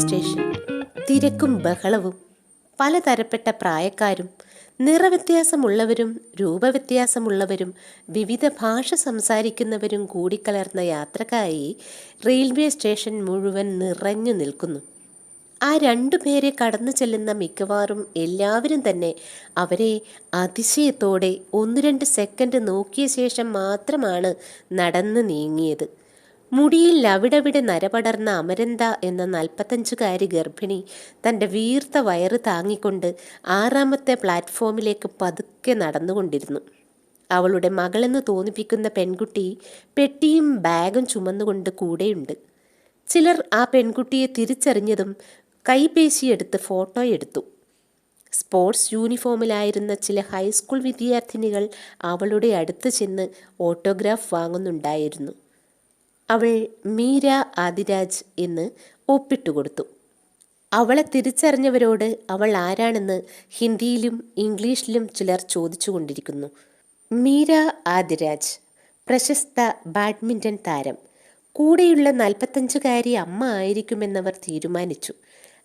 Station. തിരക്കും ബഹളവും. പലതരപ്പെട്ട പ്രായക്കാരും നിറവ്യത്യാസമുള്ളവരും രൂപവ്യത്യാസമുള്ളവരും വിവിധ ഭാഷ സംസാരിക്കുന്നവരും കൂടിക്കലർന്ന യാത്രക്കായി റെയിൽവേ സ്റ്റേഷൻ മുഴുവൻ നിറഞ്ഞു നിൽക്കുന്നു. ആ രണ്ടു പേരെ കടന്നു ചെല്ലുന്ന മിക്കവാറും എല്ലാവരും തന്നെ അവരെ അതിശയത്തോടെ ഒന്ന് രണ്ട് സെക്കൻഡ് നോക്കിയ ശേഷം മാത്രമാണ് നടന്നു നീങ്ങിയത്. മുടിയിൽ അവിടവിടെ നരപടർന്ന അമരന്ത എന്ന നാൽപ്പത്തഞ്ചുകാരി ഗർഭിണി തന്റെ വീർത്ത വയറ് താങ്ങിക്കൊണ്ട് ആറാമത്തെ പ്ലാറ്റ്ഫോമിലേക്ക് പതുക്കെ നടന്നുകൊണ്ടിരുന്നു. അവളുടെ മകളെന്ന് തോന്നിപ്പിക്കുന്ന പെൺകുട്ടി പെട്ടിയും ബാഗും ചുമന്നുകൊണ്ട് കൂടെയുണ്ട്. ചിലർ ആ പെൺകുട്ടിയെ തിരിച്ചറിഞ്ഞതും കൈപേശിയെടുത്ത് ഫോട്ടോ എടുത്തു. സ്പോർട്സ് യൂണിഫോമിലായിരുന്ന ചില ഹൈസ്കൂൾ വിദ്യാർത്ഥിനികൾ അവളുടെ അടുത്ത് ചെന്ന് ഓട്ടോഗ്രാഫ് വാങ്ങുന്നുണ്ടായിരുന്നു. അവൾ മീര ആദിരാജ് എന്ന് ഒപ്പിട്ടുകൊടുത്തു. അവളെ തിരിച്ചറിഞ്ഞവരോട് അവൾ ആരാണെന്ന് ഹിന്ദിയിലും ഇംഗ്ലീഷിലും ചിലർ ചോദിച്ചുകൊണ്ടിരിക്കുന്നു. മീര ആദിരാജ് പ്രശസ്ത ബാഡ്മിന്റൺ താരം കൂടെയുള്ള നാൽപ്പത്തഞ്ചുകാരി അമ്മ ആയിരിക്കുമെന്നവർ തീരുമാനിച്ചു.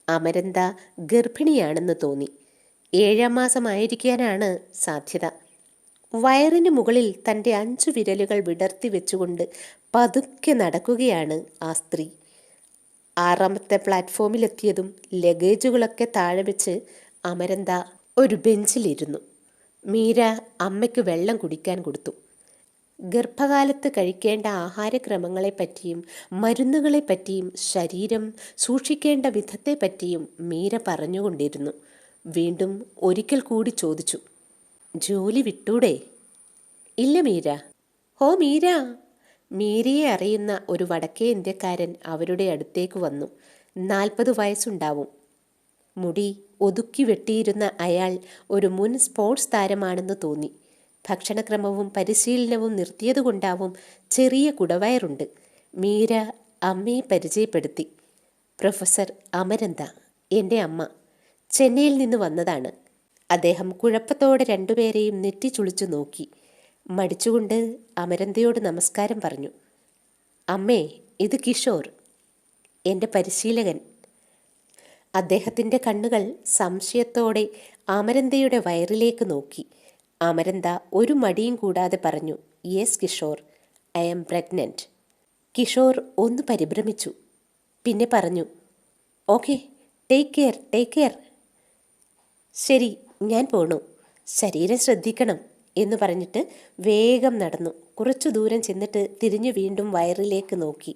അമരന്ത ഗർഭിണിയാണെന്ന് തോന്നി. ഏഴാം മാസമായിരിക്കാനാണ് സാധ്യത. വയറിന് മുകളിൽ തന്റെ അഞ്ചു വിരലുകൾ വിടർത്തി വെച്ചുകൊണ്ട് പതുക്കെ നടക്കുകയാണ് ആ സ്ത്രീ. ആറാമത്തെ പ്ലാറ്റ്ഫോമിലെത്തിയതും ലഗേജുകളൊക്കെ താഴെ വെച്ച് അമരന്ത ഒരു ബെഞ്ചിലിരുന്നു. മീര അമ്മയ്ക്ക് വെള്ളം കുടിക്കാൻ കൊടുത്തു. ഗർഭകാലത്ത് കഴിക്കേണ്ട ആഹാരക്രമങ്ങളെപ്പറ്റിയും മരുന്നുകളെപ്പറ്റിയും ശരീരം സൂക്ഷിക്കേണ്ട വിധത്തെപ്പറ്റിയും മീര പറഞ്ഞുകൊണ്ടിരുന്നു. വീണ്ടും ഒരിക്കൽ കൂടി ചോദിച്ചു. ജോലി വിട്ടൂടെ? ഇല്ല മീര. ഹോ മീര. മീരയെ അറിയുന്ന ഒരു വടക്കേ ഇന്ത്യക്കാരൻ അവരുടെ അടുത്തേക്ക് വന്നു. നാൽപ്പത് വയസ്സുണ്ടാവും. മുടി ഒതുക്കി വെട്ടിയിരുന്ന അയാൾ ഒരു മുൻ സ്പോർട്സ് താരമാണെന്ന് തോന്നി. ഭക്ഷണക്രമവും പരിശീലനവും നിർത്തിയതുകൊണ്ടാവും ചെറിയ കുടവയറുണ്ട്. മീര അമ്മയെ പരിചയപ്പെടുത്തി. പ്രൊഫസർ അമരന്ത എന്റെ അമ്മ ചെന്നൈയിൽ നിന്ന് വന്നതാണ്. അദ്ദേഹം കുഴപ്പത്തോടെ രണ്ടുപേരെയും നെറ്റിച്ചുളിച്ചു നോക്കി. മടിച്ചുകൊണ്ട് അമരന്തയോട് നമസ്കാരം പറഞ്ഞു. അമ്മേ ഇത് കിഷോർ. എന്റെ പരിശീലകൻ. അദ്ദേഹത്തിന്റെ കണ്ണുകൾ സംശയത്തോടെ അമരന്തയുടെ വയറിലേക്ക് നോക്കി. അമരന്ത ഒരു മടിയും കൂടാതെ പറഞ്ഞു yes Kishore I am pregnant Kishore ഒന്ന് പരിഭ്രമിച്ചു. പിന്നെ പറഞ്ഞു okay take care take care. ശരി ഞാൻ പോണു. ശരീരം ശ്രദ്ധിക്കണം എന്ന് പറഞ്ഞിട്ട് വേഗം നടന്നു. കുറച്ചു ദൂരം ചെന്നിട്ട് തിരിഞ്ഞു വീണ്ടും വയറിലേക്ക് നോക്കി.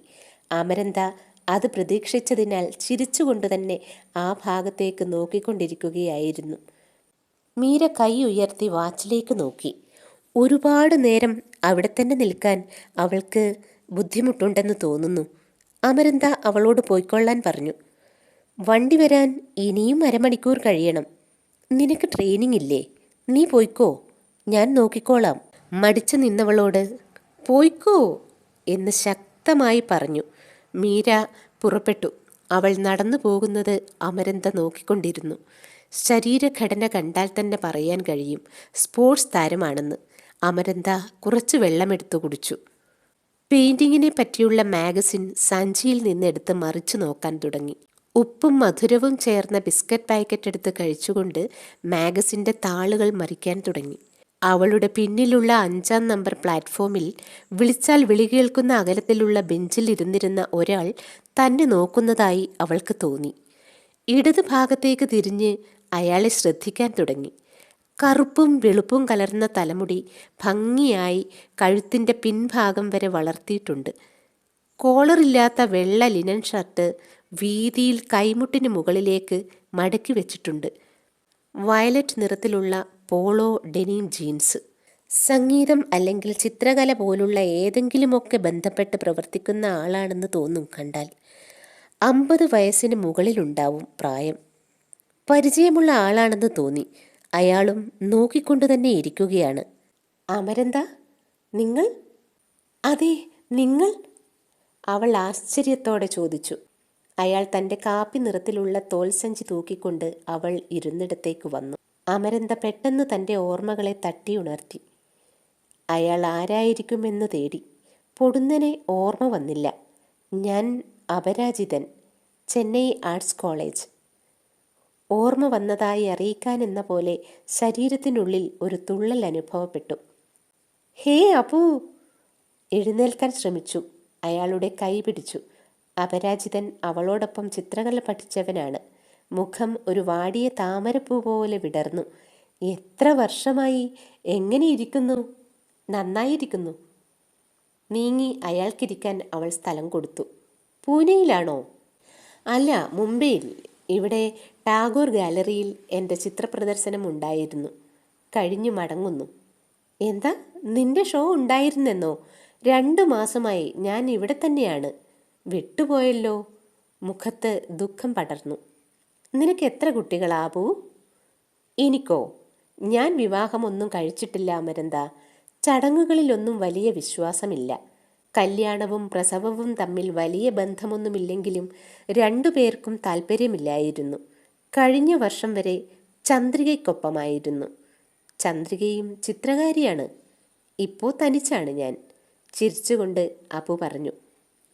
അമരന്ത അത് പ്രതീക്ഷിച്ചതിനാൽ ചിരിച്ചുകൊണ്ട് തന്നെ ആ ഭാഗത്തേക്ക് നോക്കിക്കൊണ്ടിരിക്കുകയായിരുന്നു. മീര കൈ ഉയർത്തി വാച്ചിലേക്ക് നോക്കി. ഒരുപാട് നേരം അവിടെ തന്നെ നിൽക്കാൻ അവൾക്ക് ബുദ്ധിമുട്ടുണ്ടെന്ന് തോന്നുന്നു. അമരന്ത അവളോട് പോയിക്കൊള്ളാൻ പറഞ്ഞു. വണ്ടി വരാൻ ഇനിയും അരമണിക്കൂർ കഴിയണം. നിനക്ക് ട്രെയിനിങ് ഇല്ലേ? നീ പോയിക്കോ. ഞാൻ നോക്കിക്കോളാം. മടിച്ചു നിന്നവളോട് പോയിക്കോ എന്ന് ശക്തമായി പറഞ്ഞു. മീര പുറപ്പെട്ടു. അവൾ നടന്നു പോകുന്നത് അമരന്ത നോക്കിക്കൊണ്ടിരുന്നു. ശരീരഘടന കണ്ടാൽ തന്നെ പറയാൻ കഴിയും. സ്പോർട്സ് താരമാണെന്ന്. അമരന്ത കുറച്ച് വെള്ളമെടുത്തു കുടിച്ചു. പെയിന്റിങ്ങിനെ പറ്റിയുള്ള മാഗസിൻ സഞ്ചിയിൽ നിന്ന് എടുത്ത് മറിച്ചു നോക്കാൻ തുടങ്ങി. ഉപ്പും മധുരവും ചേർന്ന ബിസ്ക്കറ്റ് പാക്കറ്റ് എടുത്ത് കഴിച്ചുകൊണ്ട് മാഗസിന്റെ താളുകൾ മറിക്കാൻ തുടങ്ങി. അവളുടെ പിന്നിലുള്ള അഞ്ചാം നമ്പർ പ്ലാറ്റ്ഫോമിൽ വിളിച്ചാൽ വിളി കേൾക്കുന്ന അകലത്തിലുള്ള ബെഞ്ചിൽ ഇരുന്നിരുന്ന ഒരാൾ തന്നെ നോക്കുന്നതായി അവൾക്ക് തോന്നി. ഇടത് ഭാഗത്തേക്ക് തിരിഞ്ഞ് അയാളെ ശ്രദ്ധിക്കാൻ തുടങ്ങി. കറുപ്പും വെളുപ്പും കലർന്ന തലമുടി ഭംഗിയായി കഴുത്തിന്റെ പിൻഭാഗം വരെ വളർത്തിയിട്ടുണ്ട്. കോളറില്ലാത്ത വെള്ള ലിനൻ ഷർട്ട് വീതിയിൽ കൈമുട്ടിന് മുകളിലേക്ക് മടക്കി വെച്ചിട്ടുണ്ട്. വയലറ്റ് നിറത്തിലുള്ള പോളോ ഡെനിം ജീൻസ്. സംഗീതം അല്ലെങ്കിൽ ചിത്രകല പോലുള്ള ഏതെങ്കിലുമൊക്കെ ബന്ധപ്പെട്ട് പ്രവർത്തിക്കുന്ന ആളാണെന്ന് തോന്നും കണ്ടാൽ അമ്പത് വയസ്സിന് മുകളിലുണ്ടാവും പ്രായം. പരിചയമുള്ള ആളാണെന്ന് തോന്നി. അയാളും നോക്കിക്കൊണ്ടു തന്നെ ഇരിക്കുകയാണ്. അമരന്ത നിങ്ങൾ? അതെ നിങ്ങൾ? അവൾ ആശ്ചര്യത്തോടെ ചോദിച്ചു. അയാൾ തന്റെ കാപ്പി നിറത്തിലുള്ള തോൽസഞ്ചി തൂക്കിക്കൊണ്ട് അവൾ ഇരുന്നിടത്തേക്ക് വന്നു. അമരന്ത പെട്ടെന്ന് തന്റെ ഓർമ്മകളെ തട്ടിയുണർത്തി അയാൾ ആരായിരിക്കുമെന്ന് തേടി. പൊടുന്നനെ ഓർമ്മ വന്നില്ല. ഞാൻ അപരാജിതൻ ചെന്നൈ ആർട്സ് കോളേജ്. ഓർമ്മ വന്നതായി അറിയിക്കാനെന്ന പോലെ ശരീരത്തിനുള്ളിൽ ഒരു തുള്ളൽ അനുഭവപ്പെട്ടു. ഹേ അപ്പു എഴുന്നേൽക്കാൻ ശ്രമിച്ചു. അയാളുടെ കൈ പിടിച്ചു. അപരാജിതൻ അവളോടൊപ്പം ചിത്രകല പഠിച്ചവനാണ്. മുഖം ഒരു വാടിയ താമരപ്പൂ പോലെ വിടർന്നു. എത്ര വർഷമായി? എങ്ങനെ ഇരിക്കുന്നു നന്നായിരിക്കുന്നു. നീങ്ങി അയാൾക്കിരിക്കാൻ അവൾ സ്ഥലം കൊടുത്തു. പൂനെയിലാണോ? അല്ല മുംബൈയിൽ. ഇവിടെ ടാഗോർ ഗാലറിയിൽ എന്റെ ചിത്രപ്രദർശനം ഉണ്ടായിരുന്നു കഴിഞ്ഞു മടങ്ങുന്നു. എന്താ? നിന്റെ ഷോ ഉണ്ടായിരുന്നെന്നോ? രണ്ടു മാസമായി ഞാൻ ഇവിടെ തന്നെയാണ്. വിട്ടുപോയല്ലോ. മുഖത്ത് ദുഃഖം പടർന്നു. നിനക്ക് എത്ര കുട്ടികളാവൂ എനിക്കോ? ഞാൻ വിവാഹമൊന്നും കഴിച്ചിട്ടില്ല അമരന്ത. ചടങ്ങുകളിലൊന്നും വലിയ വിശ്വാസമില്ല. കല്യാണവും പ്രസവവും തമ്മിൽ വലിയ ബന്ധമൊന്നുമില്ലെങ്കിലും രണ്ടുപേർക്കും താല്പര്യമില്ലായിരുന്നു കഴിഞ്ഞ വർഷം വരെ ചന്ദ്രികയ്ക്കൊപ്പമായിരുന്നു. ചന്ദ്രികയും ചിത്രകാരിയാണ്. ഇപ്പോൾ തനിച്ചാണ് ഞാൻ. ചിരിച്ചുകൊണ്ട് അപ്പു പറഞ്ഞു.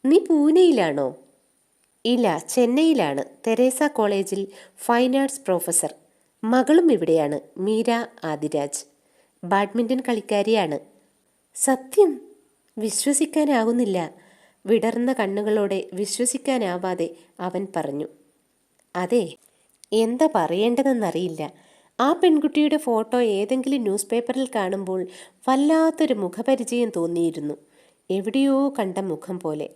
നീ പൂനെയിലാണോ? ഇല്ല ചെന്നൈയിലാണ്. തെരേസ കോളേജിൽ ഫൈൻ ആർട്സ് പ്രൊഫസർ. മകളും ഇവിടെയാണ്. മീര ആദിരാജ്. ബാഡ്മിന്റൺ കളിക്കാരിയാണ്. സത്യം? വിശ്വസിക്കാനാകുന്നില്ല വിടർന്ന കണ്ണുകളോടെ വിശ്വസിക്കാനാവാതെ അവൻ പറഞ്ഞു. അതെ എന്താ പറയേണ്ടതെന്നറിയില്ല. ആ പെൺകുട്ടിയുടെ ഫോട്ടോ ഏതെങ്കിലും ന്യൂസ് പേപ്പറിൽ കാണുമ്പോൾ വല്ലാത്തൊരു മുഖപരിചയം തോന്നിയിരുന്നു. എവിടെയോ കണ്ട മുഖം പോലെ.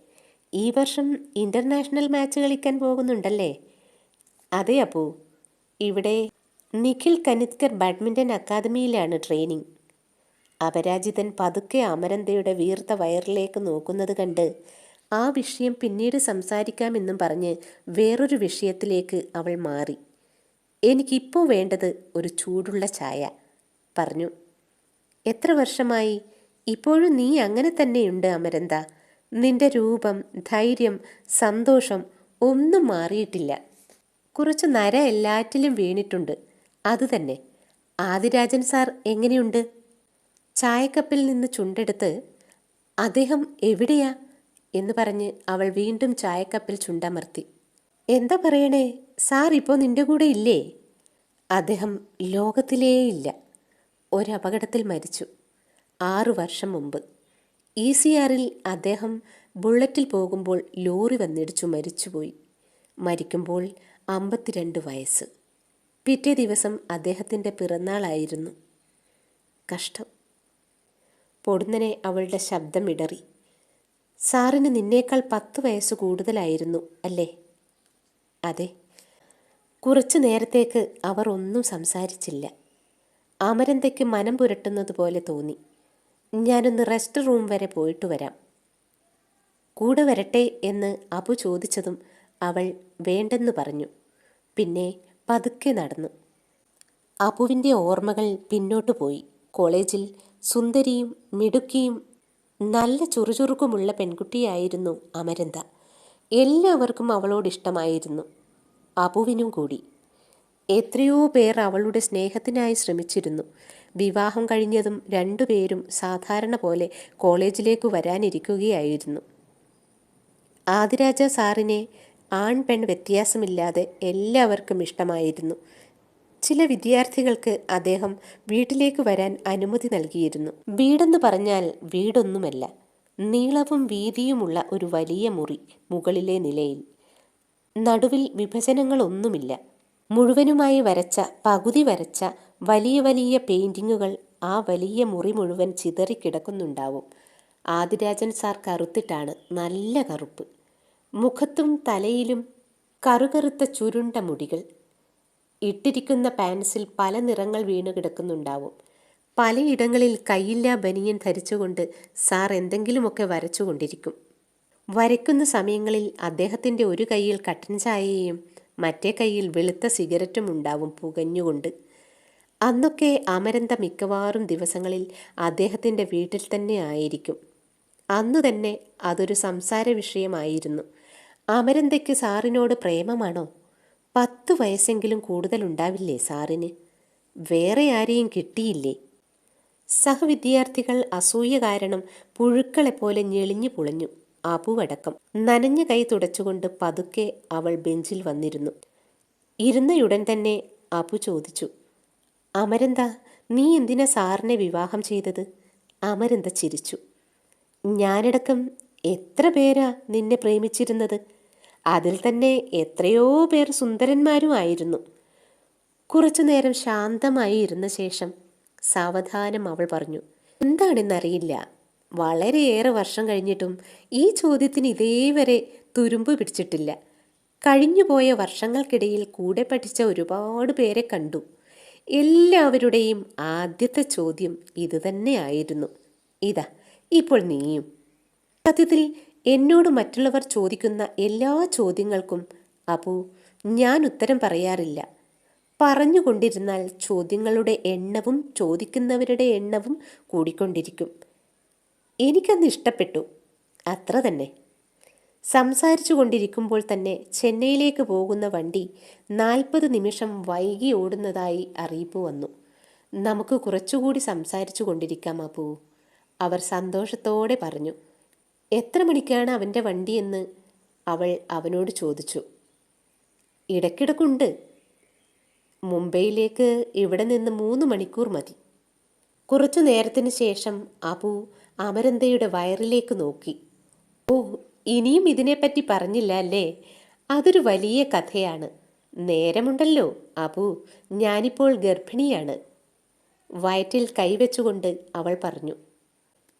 ഈ വർഷം ഇന്റർനാഷണൽ മാച്ച് കളിക്കാൻ പോകുന്നുണ്ടല്ലേ? അതെ അപ്പു. ഇവിടെ നിഖിൽ കനിത്കർ ബാഡ്മിന്റൺ അക്കാദമിയിലാണ് ട്രെയിനിങ് അപരാജിതൻ പതുക്കെ അമരന്തയുടെ വീർത്ത വയറിലേക്ക് നോക്കുന്നത് കണ്ട് ആ വിഷയം പിന്നീട് സംസാരിക്കാമെന്നും പറഞ്ഞ് വേറൊരു വിഷയത്തിലേക്ക് അവൾ മാറി. എനിക്കിപ്പോൾ വേണ്ടത് ഒരു ചൂടുള്ള ചായ പറഞ്ഞു. എത്ര വർഷമായി? ഇപ്പോഴും നീ അങ്ങനെ തന്നെയുണ്ട് അമരന്ത. നിന്റെ രൂപം ധൈര്യം സന്തോഷം ഒന്നും മാറിയിട്ടില്ല. കുറച്ച് നര എല്ലാറ്റിലും വീണിട്ടുണ്ട്. അതുതന്നെ ആദിരാജൻ സാർ എങ്ങനെയുണ്ട്? ചായക്കപ്പിൽ നിന്ന് ചുണ്ടെടുത്ത് അദ്ദേഹം എവിടെയാ? എന്ന് പറഞ്ഞ് അവൾ വീണ്ടും ചായക്കപ്പിൽ ചുണ്ടമർത്തി. എന്താ പറയണേ? സാർ ഇപ്പോൾ നിന്റെ കൂടെ ഇല്ലേ? അദ്ദേഹം ലോകത്തിലേ ഇല്ല. ഒരപകടത്തിൽ മരിച്ചു. ആറു വർഷം മുമ്പ്. ഇ സി ആറിൽ അദ്ദേഹം ബുള്ളറ്റിൽ പോകുമ്പോൾ ലോറി വന്നിടിച്ചു മരിച്ചുപോയി. മരിക്കുമ്പോൾ അമ്പത്തിരണ്ട് വയസ്സ്. പിറ്റേ ദിവസം അദ്ദേഹത്തിന്റെ പിറന്നാളായിരുന്നു. കഷ്ടം. പൊടുന്നനെ അവളുടെ ശബ്ദം ഇടറി. സാറിന് നിന്നേക്കാൾ പത്ത് വയസ്സ് കൂടുതലായിരുന്നു അല്ലേ? അതെ. കുറച്ചു നേരത്തേക്ക് അവർ ഒന്നും സംസാരിച്ചില്ല. അമരന്തയ്ക്ക് മനം പുരട്ടുന്നത് പോലെ തോന്നി. ഞാനൊന്ന് റെസ്റ്റ് റൂം വരെ പോയിട്ട് വരാം. കൂടെ വരട്ടെ എന്ന് അബു ചോദിച്ചതും അവൾ വേണ്ടെന്ന് പറഞ്ഞു. പിന്നെ പതുക്കെ നടന്നു. അബുവിന്റെ ഓർമ്മകൾ പിന്നോട്ട് പോയി. കോളേജിൽ സുന്ദരിയും മിടുക്കിയും നല്ല ചുറുചുറുക്കുമുള്ള പെൺകുട്ടിയായിരുന്നു അമരന്ത. എല്ലാവർക്കും അവളോട് ഇഷ്ടമായിരുന്നു. അബുവിനും കൂടി. എത്രയോ പേർ അവളുടെ സ്നേഹത്തിനായി ശ്രമിച്ചിരുന്നു. വിവാഹം കഴിഞ്ഞതും രണ്ടുപേരും സാധാരണ പോലെ കോളേജിലേക്ക് വരാനിരിക്കുകയായിരുന്നു. ആദിരാജ സാറിനെ ആൺ പെൺ വ്യത്യാസമില്ലാതെ എല്ലാവർക്കും ഇഷ്ടമായിരുന്നു. ചില വിദ്യാർത്ഥികൾക്ക് അദ്ദേഹം വീട്ടിലേക്ക് വരാൻ അനുമതി നൽകിയിരുന്നു. വീടെന്ന് പറഞ്ഞാൽ വീടൊന്നുമല്ല നീളവും വീതിയുമുള്ള ഒരു വലിയ മുറി മുകളിലെ നിലയിൽ. നടുവിൽ വിഭജനങ്ങളൊന്നുമില്ല. മുഴുവനുമായി വരച്ച പകുതി വരച്ച വലിയ വലിയ പെയിന്റിങ്ങുകൾ ആ വലിയ മുറി മുഴുവൻ ചിതറിക്കിടക്കുന്നുണ്ടാവും ആദിരാജൻ സാർ കറുത്തിട്ടാണ് നല്ല കറുപ്പ്. മുഖത്തും തലയിലും കറുകറുത്ത ചുരുണ്ട മുടികൾ. ഇട്ടിരിക്കുന്ന പാൻസിൽ പല നിറങ്ങൾ വീണു കിടക്കുന്നുണ്ടാവും. പലയിടങ്ങളിൽ കയ്യില്ലാ ബനിയൻ ധരിച്ചുകൊണ്ട് സാർ എന്തെങ്കിലുമൊക്കെ വരച്ചുകൊണ്ടിരിക്കും. വരയ്ക്കുന്ന സമയങ്ങളിൽ അദ്ദേഹത്തിന്റെ ഒരു കയ്യിൽ കട്ടൻ ചായയും മറ്റേ കയ്യിൽ വെളുത്ത സിഗരറ്റും ഉണ്ടാവും പുകഞ്ഞുകൊണ്ട്. അന്നൊക്കെ അമരന്ത മിക്കവാറും ദിവസങ്ങളിൽ അദ്ദേഹത്തിന്റെ വീട്ടിൽ തന്നെ ആയിരിക്കും. അന്നു തന്നെ അതൊരു സംസാര വിഷയമായിരുന്നു. അമരന്തയ്ക്ക് സാറിനോട് പ്രേമമാണോ? പത്ത് വയസ്സെങ്കിലും കൂടുതലുണ്ടാവില്ലേ സാറിന്? വേറെ ആരെയും കിട്ടിയില്ലേ? സഹവിദ്യാർത്ഥികൾ അസൂയ കാരണം പുഴുക്കളെപ്പോലെ ഞെളിഞ്ഞു പുളഞ്ഞു അപുവടക്കം. നനഞ്ഞ കൈ തുടച്ചുകൊണ്ട് പതുക്കെ അവൾ ബെഞ്ചിൽ വന്നിരുന്നു. ഇരുന്നയുടൻ തന്നെ അപു ചോദിച്ചു. അമരന്ത നീ എന്തിനാ സാറിനെ വിവാഹം ചെയ്തത്? അമരന്ത ചിരിച്ചു. ഞാനടക്കം എത്ര പേരാ നിന്നെ പ്രേമിച്ചിരുന്നത്? അതിൽ തന്നെ എത്രയോ പേർ സുന്ദരന്മാരും ആയിരുന്നു. കുറച്ചു നേരം ശാന്തമായി ഇരുന്ന ശേഷം സാവധാനം അവൾ പറഞ്ഞു എന്താണെന്നറിയില്ല. വളരെയേറെ വർഷം കഴിഞ്ഞിട്ടും ഈ ചോദ്യത്തിന് ഇതേവരെ തുരുമ്പ് പിടിച്ചിട്ടില്ല. കഴിഞ്ഞുപോയ വർഷങ്ങൾക്കിടയിൽ കൂടെ പഠിച്ച ഒരുപാട് പേരെ കണ്ടു. എല്ലാവരുടെയും ആദ്യത്തെ ചോദ്യം ഇതുതന്നെയായിരുന്നു ഇതാ ഇപ്പോൾ നീയും. സത്യത്തിൽ എന്നോട് മറ്റുള്ളവർ ചോദിക്കുന്ന എല്ലാ ചോദ്യങ്ങൾക്കും അപ്പു ഞാൻ ഉത്തരം പറയാറില്ല. പറഞ്ഞുകൊണ്ടിരുന്നാൽ ചോദ്യങ്ങളുടെ എണ്ണവും ചോദിക്കുന്നവരുടെ എണ്ണവും കൂടിക്കൊണ്ടിരിക്കും. എനിക്കന്ന് ഇഷ്ടപ്പെട്ടു. അത്ര തന്നെ. സംസാരിച്ചു കൊണ്ടിരിക്കുമ്പോൾ തന്നെ ചെന്നൈയിലേക്ക് പോകുന്ന വണ്ടി നാൽപ്പത് നിമിഷം വൈകി ഓടുന്നതായി അറിയിപ്പ് വന്നു. നമുക്ക് കുറച്ചുകൂടി സംസാരിച്ചു കൊണ്ടിരിക്കാം അപ്പൂ. അവർ സന്തോഷത്തോടെ പറഞ്ഞു. എത്ര മണിക്കാണ് അവന്റെ വണ്ടിയെന്ന് അവൾ അവനോട് ചോദിച്ചു. ഇടയ്ക്കിടക്കുണ്ട്. മുംബൈയിലേക്ക് ഇവിടെ നിന്ന് മൂന്ന് മണിക്കൂർ മതി. കുറച്ചു നേരത്തിന് ശേഷം അപു അമരന്തയുടെ വയറിലേക്ക് നോക്കി. ഓ ഇനിയും ഇതിനെപ്പറ്റി പറഞ്ഞില്ല അല്ലേ? അതൊരു വലിയ കഥയാണ്. നേരമുണ്ടല്ലോ അബു. ഞാനിപ്പോൾ ഗർഭിണിയാണ്. വയറ്റിൽ കൈവച്ചുകൊണ്ട് അവൾ പറഞ്ഞു.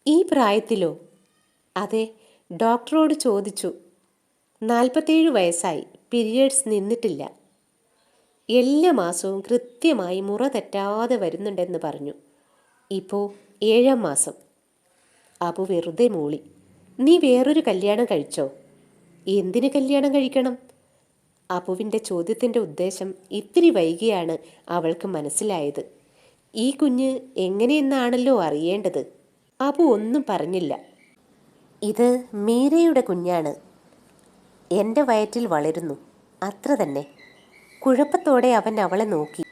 ഈ പ്രായത്തിലോ? അതെ ഡോക്ടറോട് ചോദിച്ചു. നാൽപ്പത്തേഴ് വയസ്സായി പീരിയഡ്സ് നിന്നിട്ടില്ല. എല്ലാ മാസവും കൃത്യമായി മുറ തെറ്റാതെ വരുന്നുണ്ടെന്ന് പറഞ്ഞു. ഇപ്പോൾ ഏഴാം മാസം. അപ്പു വെറുതെ മൂളി. നീ വേറൊരു കല്യാണം കഴിച്ചോ? എന്തിന് കല്യാണം കഴിക്കണം? അപ്പുവിന്റെ ചോദ്യത്തിന്റെ ഉദ്ദേശം ഇത്തിരി വൈകിയാണ് അവൾക്ക് മനസ്സിലായത്. ഈ കുഞ്ഞ് എങ്ങനെയെന്നാണല്ലോ അറിയേണ്ടത്. അപ്പു ഒന്നും പറഞ്ഞില്ല. ഇത് മീരയുടെ കുഞ്ഞാണ്. എന്റെ വയറ്റിൽ വളരുന്നു. അത്ര തന്നെ. കുഴപ്പത്തോടെ അവൻ അവളെ നോക്കി.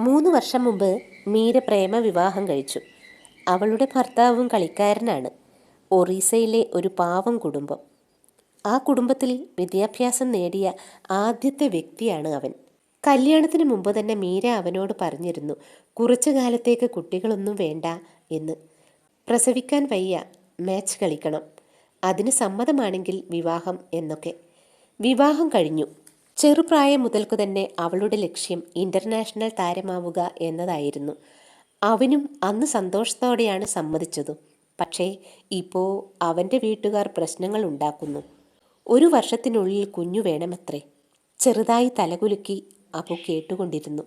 മൂന്ന് വർഷം മുമ്പ് മീര പ്രേമവിവാഹം കഴിച്ചു. അവളുടെ ഭർത്താവും കളിക്കാരനാണ്. ഒറീസയിലെ ഒരു പാവം കുടുംബം. ആ കുടുംബത്തിൽ വിദ്യാഭ്യാസം നേടിയ ആദ്യത്തെ വ്യക്തിയാണ് അവൻ. കല്യാണത്തിന് മുമ്പ് തന്നെ മീര അവനോട് പറഞ്ഞിരുന്നു കുറച്ചു കാലത്തേക്ക് കുട്ടികളൊന്നും വേണ്ട എന്ന്. പ്രസവിക്കാൻ വയ്യ മാച്ച് കളിക്കണം. അതിന് സമ്മതമാണെങ്കിൽ വിവാഹം എന്നൊക്കെ. വിവാഹം കഴിഞ്ഞു. ചെറുപ്രായം മുതൽക്കു തന്നെ അവളുടെ ലക്ഷ്യം ഇന്റർനാഷണൽ താരമാവുക എന്നതായിരുന്നു. അവനും അന്ന് സന്തോഷത്തോടെയാണ് സമ്മതിച്ചതും. പക്ഷേ ഇപ്പോൾ അവന്റെ വീട്ടുകാർ പ്രശ്നങ്ങൾ ഉണ്ടാക്കുന്നു. ഒരു വർഷത്തിനുള്ളിൽ കുഞ്ഞു വേണമത്രേ. ചെറുതായി തലകുലുക്കി അപ്പു കേട്ടുകൊണ്ടിരുന്നു.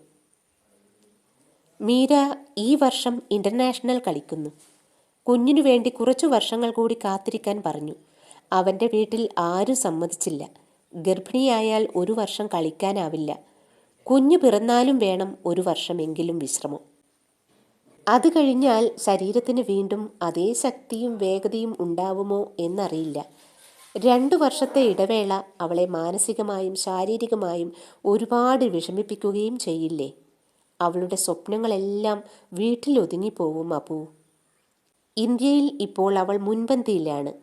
മീര ഈ വർഷം ഇന്റർനാഷണൽ കളിക്കുന്നു. കുഞ്ഞിനു വേണ്ടി കുറച്ചു വർഷങ്ങൾ കൂടി കാത്തിരിക്കാൻ പറഞ്ഞു. അവന്റെ വീട്ടിൽ ആരും സമ്മതിച്ചില്ല. ഗർഭിണിയായാൽ ഒരു വർഷം കളിക്കാനാവില്ല. കുഞ്ഞു പിറന്നാലും വേണം ഒരു വർഷമെങ്കിലും വിശ്രമം. അത് കഴിഞ്ഞാൽ ശരീരത്തിന് വീണ്ടും അതേ ശക്തിയും വേഗതയും ഉണ്ടാവുമോ എന്നറിയില്ല. രണ്ടു വർഷത്തെ ഇടവേള അവളെ മാനസികമായും ശാരീരികമായും ഒരുപാട് വിഷമിപ്പിക്കുകയും ചെയ്യില്ലേ? അവളുടെ സ്വപ്നങ്ങളെല്ലാം വീട്ടിലൊതുങ്ങിപ്പോവും അപ്പു. ഇന്ത്യയിൽ ഇപ്പോൾ അവൾ മുൻപന്തിയിലാണ്.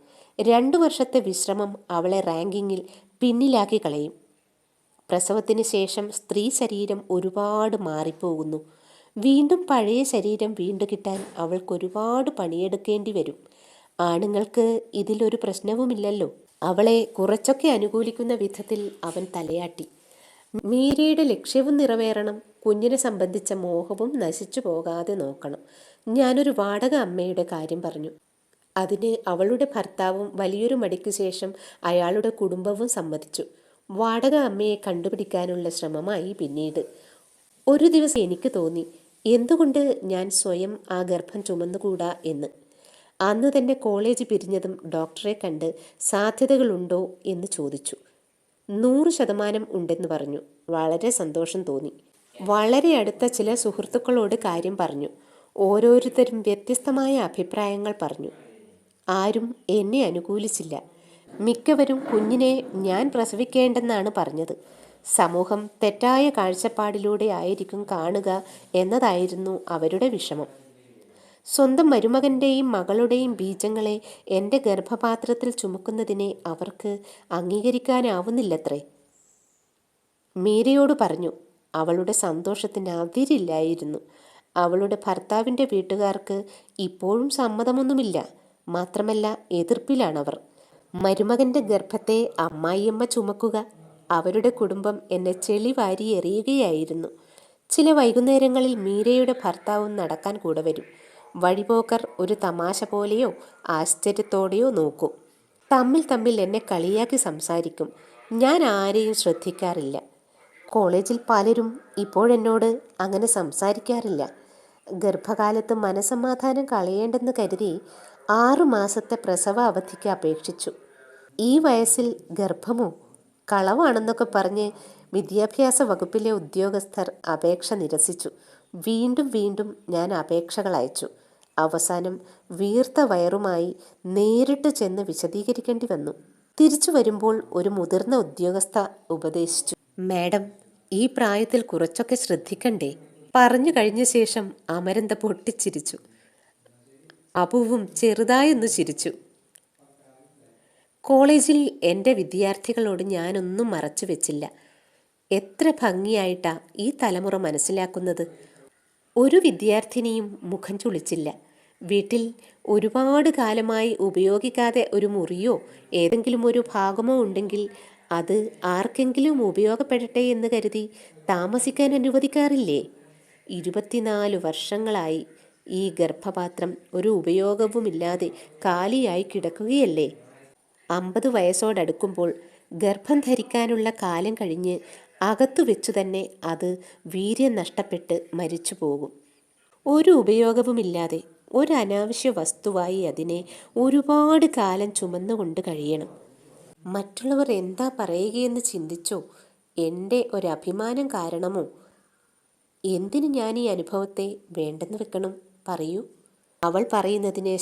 രണ്ടു വർഷത്തെ വിശ്രമം അവളെ റാങ്കിങ്ങിൽ പിന്നിലാക്കി കളയും. പ്രസവത്തിന് ശേഷം സ്ത്രീ ശരീരം ഒരുപാട് മാറിപ്പോകുന്നു. വീണ്ടും പഴയ ശരീരം വീണ്ടു കിട്ടാൻ അവൾക്ക് ഒരുപാട് പണിയെടുക്കേണ്ടി വരും. ആണുങ്ങൾക്ക് ഇതിലൊരു പ്രശ്നവുമില്ലല്ലോ. അവളെ കുറച്ചൊക്കെ അനുകൂലിക്കുന്ന വിധത്തിൽ അവൻ തലയാട്ടി. മീരയുടെ ലക്ഷ്യവും നിറവേറണം കുഞ്ഞിനെ സംബന്ധിച്ച മോഹവും നശിച്ചു പോകാതെ നോക്കണം. ഞാനൊരു വാടക അമ്മയുടെ കാര്യം പറഞ്ഞു. അതിന് അവളുടെ ഭർത്താവും വലിയൊരു മടിക്കു ശേഷം അയാളുടെ കുടുംബവും സമ്മതിച്ചു. വാടക അമ്മയെ കണ്ടുപിടിക്കാനുള്ള ശ്രമമായി പിന്നീട്. ഒരു ദിവസം എനിക്ക് തോന്നി എന്തുകൊണ്ട് ഞാൻ സ്വയം ആ ഗർഭം ചുമന്നുകൂടാ എന്ന്? അന്ന് തന്നെ കോളേജ് പിരിഞ്ഞതും ഡോക്ടറെ കണ്ട് സാധ്യതകളുണ്ടോ എന്ന് ചോദിച്ചു. നൂറ് ശതമാനം ഉണ്ടെന്ന് പറഞ്ഞു. വളരെ സന്തോഷം തോന്നി. വളരെ അടുത്ത ചില സുഹൃത്തുക്കളോട് കാര്യം പറഞ്ഞു. ഓരോരുത്തരും വ്യത്യസ്തമായ അഭിപ്രായങ്ങൾ പറഞ്ഞു. ആരും എന്നെ അനുകൂലിച്ചില്ല. മിക്കവരും കുഞ്ഞിനെ ഞാൻ പ്രസവിക്കേണ്ടെന്നാണ് പറഞ്ഞത്. സമൂഹം തെറ്റായ കാഴ്ചപ്പാടിലൂടെ ആയിരിക്കും കാണുക എന്നതായിരുന്നു അവരുടെ വിഷമം. സ്വന്തം മരുമകന്റെയും മകളുടെയും ബീജങ്ങളെ എന്റെ ഗർഭപാത്രത്തിൽ ചുമക്കുന്നതിനെ അവർക്ക് അംഗീകരിക്കാനാവുന്നില്ലത്രേ. മീരയോട് പറഞ്ഞു അവളുടെ സന്തോഷത്തിന് അതിരില്ലായിരുന്നു. അവളുടെ ഭർത്താവിന്റെ വീട്ടുകാർക്ക് ഇപ്പോഴും സമ്മതമൊന്നുമില്ല. മാത്രമല്ല എതിർപ്പിലാണവർ. മരുമകന്റെ ഗർഭത്തെ അമ്മായിയമ്മ ചുമക്കുക അവരുടെ കുടുംബം എന്നെ ചെളി വാരി എറിയുകയായിരുന്നു. ചില വൈകുന്നേരങ്ങളിൽ മീരയുടെ ഭർത്താവും നടക്കാൻ കൂടെ വരും. വഴിപോക്കർ ഒരു തമാശ പോലെയോ ആശ്ചര്യത്തോടെയോ നോക്കും. തമ്മിൽ തമ്മിൽ എന്നെ കളിയാക്കി സംസാരിക്കും. ഞാൻ ആരെയും ശ്രദ്ധിക്കാറില്ല. കോളേജിൽ പലരും ഇപ്പോഴെന്നോട് അങ്ങനെ സംസാരിക്കാറില്ല. ഗർഭകാലത്ത് മനസമാധാനം കളയേണ്ടെന്ന് കരുതി ആറു മാസത്തെ പ്രസവ അവധിക്ക് അപേക്ഷിച്ചു. ഈ വയസ്സിൽ ഗർഭമോ കളവാണെന്നൊക്കെ പറഞ്ഞ് വിദ്യാഭ്യാസ വകുപ്പിലെ ഉദ്യോഗസ്ഥർ അപേക്ഷ നിരസിച്ചു. വീണ്ടും വീണ്ടും ഞാൻ അപേക്ഷകൾ അയച്ചു. അവസാനം വീർത്ത വയറുമായി നേരിട്ട് ചെന്ന് വിശദീകരിക്കേണ്ടി വന്നു. തിരിച്ചു വരുമ്പോൾ ഒരു മുതിർന്ന ഉദ്യോഗസ്ഥ ഉപദേശിച്ചു. മാഡം ഈ പ്രായത്തിൽ കുറച്ചൊക്കെ ശ്രദ്ധിക്കണ്ടേ? പറഞ്ഞു കഴിഞ്ഞ ശേഷം അമരന്ത പൊട്ടിച്ചിരിച്ചു. അപുവും ചെറുതായൊന്ന് ചിരിച്ചു. കോളേജിൽ എന്റെ വിദ്യാർത്ഥികളോട് ഞാനൊന്നും മറച്ചു വെച്ചില്ല. എത്ര ഭംഗിയായിട്ടാ ഈ തലമുറ മനസ്സിലാക്കുന്നത്. ഒരു വിദ്യാർത്ഥിനിയും മുഖം ചുളിച്ചില്ല. വീട്ടിൽ ഒരുപാട് കാലമായി ഉപയോഗിക്കാതെ ഒരു മുറിയോ ഏതെങ്കിലും ഒരു ഭാഗമോ ഉണ്ടെങ്കിൽ അത് ആർക്കെങ്കിലും ഉപയോഗപ്പെടട്ടെ എന്ന് കരുതി താമസിക്കാൻ അനുവദിക്കാറില്ലേ? ഇരുപത്തിനാല് വർഷങ്ങളായി ഈ ഗർഭപാത്രം ഒരു ഉപയോഗവുമില്ലാതെ കാലിയായി കിടക്കുകയല്ലേ? അമ്പത് വയസ്സോടടുക്കുമ്പോൾ ഗർഭം ധരിക്കാനുള്ള കാലം കഴിഞ്ഞ് അകത്തു വെച്ചു തന്നെ അത് വീര്യം നഷ്ടപ്പെട്ട് മരിച്ചു പോകും. ഒരു ഉപയോഗവുമില്ലാതെ ഒരു അനാവശ്യ വസ്തുവായി അതിനെ ഒരുപാട് കാലം ചുമന്നുകൊണ്ട് കഴിയണം. മറ്റുള്ളവർ എന്താ പറയുകയെന്ന് ചിന്തിച്ചോ? എന്റെ ഒരഭിമാനം കാരണമോ? എന്തിന് ഞാൻ ഈ അനുഭവത്തെ വേണ്ടെന്ന് വെക്കണം? പറയൂ. അവൾ പറയുന്നതിനെ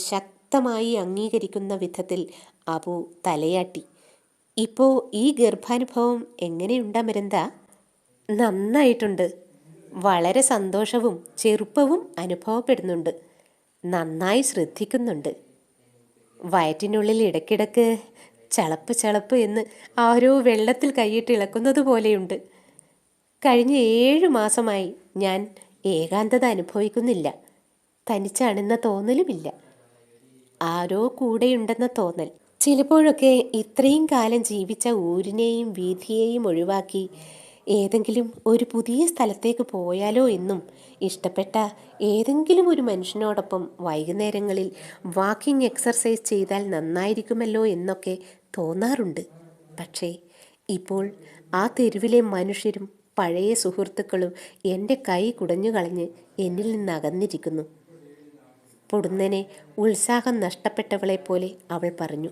ശക്തമായി അംഗീകരിക്കുന്ന വിധത്തിൽ അബു തലയാട്ടി. ഇപ്പോ ഈ ഗർഭാനുഭവം എങ്ങനെയുണ്ടാ മരന്ത നന്നായിട്ടുണ്ട്. വളരെ സന്തോഷവും ചെറുപ്പവും അനുഭവപ്പെടുന്നുണ്ട്. നന്നായി ശ്രദ്ധിക്കുന്നുണ്ട്. വയറ്റിനുള്ളിൽ ഇടയ്ക്കിടയ്ക്ക് ചളപ്പ് ചളപ്പ് എന്ന് ആരോ വെള്ളത്തിൽ കൈയിട്ട് ഇളക്കുന്നത് പോലെയുണ്ട്. കഴിഞ്ഞ ഏഴു മാസമായി ഞാൻ ഏകാന്തത അനുഭവിക്കുന്നില്ല. തനിച്ചാണെന്ന തോന്നലുമില്ല. ആരോ കൂടെയുണ്ടെന്ന തോന്നൽ. ചിലപ്പോഴൊക്കെ ഇത്രയും കാലം ജീവിച്ച ഊരിനെയും വീഥിയെയും ഒഴിവാക്കി ഏതെങ്കിലും ഒരു പുതിയ സ്ഥലത്തേക്ക് പോയാലോ എന്നും ഇഷ്ടപ്പെട്ട ഏതെങ്കിലും ഒരു മനുഷ്യനോടൊപ്പം വൈകുന്നേരങ്ങളിൽ വാക്കിംഗ് എക്സർസൈസ് ചെയ്താൽ നന്നായിരിക്കുമല്ലോ എന്നൊക്കെ തോന്നാറുണ്ട്. പക്ഷേ ഇപ്പോൾ ആ തെരുവിലെ മനുഷ്യരും പഴയ സുഹൃത്തുക്കളും എന്റെ കൈ കുടഞ്ഞു കളഞ്ഞ് എന്നിൽ നിന്ന് അകന്നിരിക്കുന്നു പൊടുന്നനെ ഉത്സാഹം നഷ്ടപ്പെട്ടവളെ പോലെ അവൾ പറഞ്ഞു.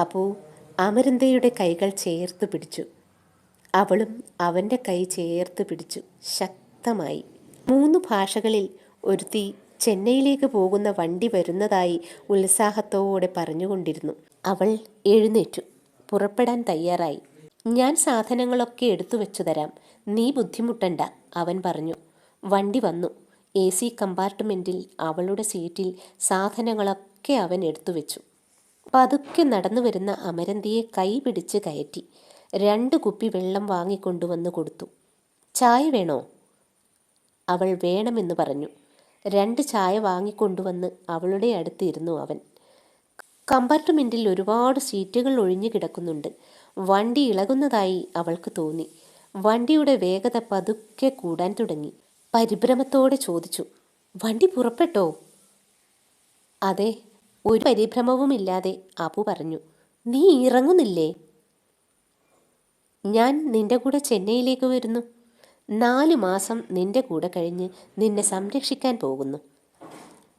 അപ്പോ അമരന്തയുടെ കൈകൾ ചേർത്ത് പിടിച്ചു. അവളും അവന്റെ കൈ ചേർത്ത് പിടിച്ചു. ശക്തമായി. മൂന്ന് ഭാഷകളിൽ ഒരുത്തി ചെന്നൈയിലേക്ക് പോകുന്ന വണ്ടി വരുന്നതായി ഉത്സാഹത്തോടെ പറഞ്ഞുകൊണ്ടിരുന്നു. അവൾ എഴുന്നേറ്റു. പുറപ്പെടാൻ തയ്യാറായി. ഞാൻ സാധനങ്ങളൊക്കെ എടുത്തു വെച്ചു തരാം. നീ ബുദ്ധിമുട്ടണ്ട അവൻ പറഞ്ഞു. വണ്ടി വന്നു. എ സി കമ്പാർട്ട്മെന്റിൽ അവളുടെ സീറ്റിൽ സാധനങ്ങളൊക്കെ അവൻ എടുത്തു വെച്ചു. പതുക്കെ നടന്നു വരുന്ന അമരന്തിയെ കൈ പിടിച്ച് കയറ്റി രണ്ട് കുപ്പി വെള്ളം വാങ്ങിക്കൊണ്ടുവന്ന് കൊടുത്തു. ചായ വേണോ? അവൾ വേണമെന്ന് പറഞ്ഞു. രണ്ട് ചായ വാങ്ങിക്കൊണ്ടുവന്ന് അവളുടെ അടുത്തിരുന്നു അവൻ. കമ്പാർട്ട്മെന്റിൽ ഒരുപാട് സീറ്റുകൾ ഒഴിഞ്ഞു കിടക്കുന്നുണ്ട്. വണ്ടി ഇളകുന്നതായി അവൾക്ക് തോന്നി. വണ്ടിയുടെ വേഗത പതുക്കെ കൂടാൻ തുടങ്ങി. പരിഭ്രമത്തോടെ ചോദിച്ചു വണ്ടി പുറപ്പെട്ടോ? അതെ ഒരു പരിഭ്രമവുമില്ലാതെ അപ്പു പറഞ്ഞു. നീ ഇറങ്ങുന്നില്ലേ? ഞാൻ നിന്റെ കൂടെ ചെന്നൈയിലേക്ക് വരുന്നു. നാലു മാസം നിന്റെ കൂടെ കഴിഞ്ഞ് നിന്നെ സംരക്ഷിക്കാൻ പോകുന്നു.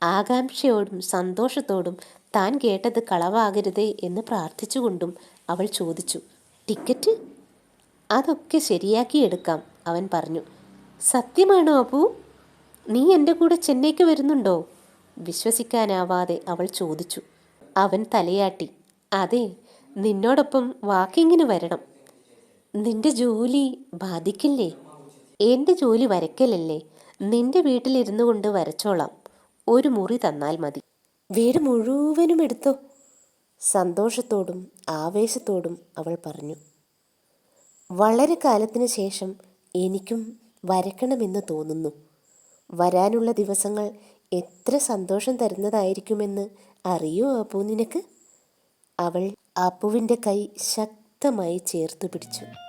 ആകാംക്ഷയോടും സന്തോഷത്തോടും താൻ കേട്ടത് കളവാകരുതേ എന്ന് പ്രാർത്ഥിച്ചുകൊണ്ടും അവൾ ചോദിച്ചു ടിക്കറ്റ്? അതൊക്കെ ശരിയാക്കിയെടുക്കാം അവൻ പറഞ്ഞു. സത്യമാണോ അപ്പു? നീ എന്റെ കൂടെ ചെന്നൈക്ക് വരുന്നുണ്ടോ? വിശ്വസിക്കാനാവാതെ അവൾ ചോദിച്ചു. അവൻ തലയാട്ടി. അതെ നിന്നോടൊപ്പം വാക്കിങ്ങിന് വരണം. നിന്റെ ജോലി ബാധിക്കില്ലേ? എന്റെ ജോലി വരയ്ക്കലല്ലേ? നിന്റെ വീട്ടിലിരുന്നു കൊണ്ട് വരച്ചോളാം. ഒരു മുറി തന്നാൽ മതി. വീട് മുഴുവനും എടുത്തോ? സന്തോഷത്തോടും ആവേശത്തോടും അവൾ പറഞ്ഞു. വളരെ കാലത്തിന് ശേഷം എനിക്കും വരക്കണമെന്ന് തോന്നുന്നു. വരാനുള്ള ദിവസങ്ങൾ എത്ര സന്തോഷം തരുന്നതായിരിക്കുമെന്ന് അറിയോ അപ്പു നിനക്ക്? അവൾ അപ്പുവിന്റെ കൈ ശക്തമായി ചേർത്തു പിടിച്ചു.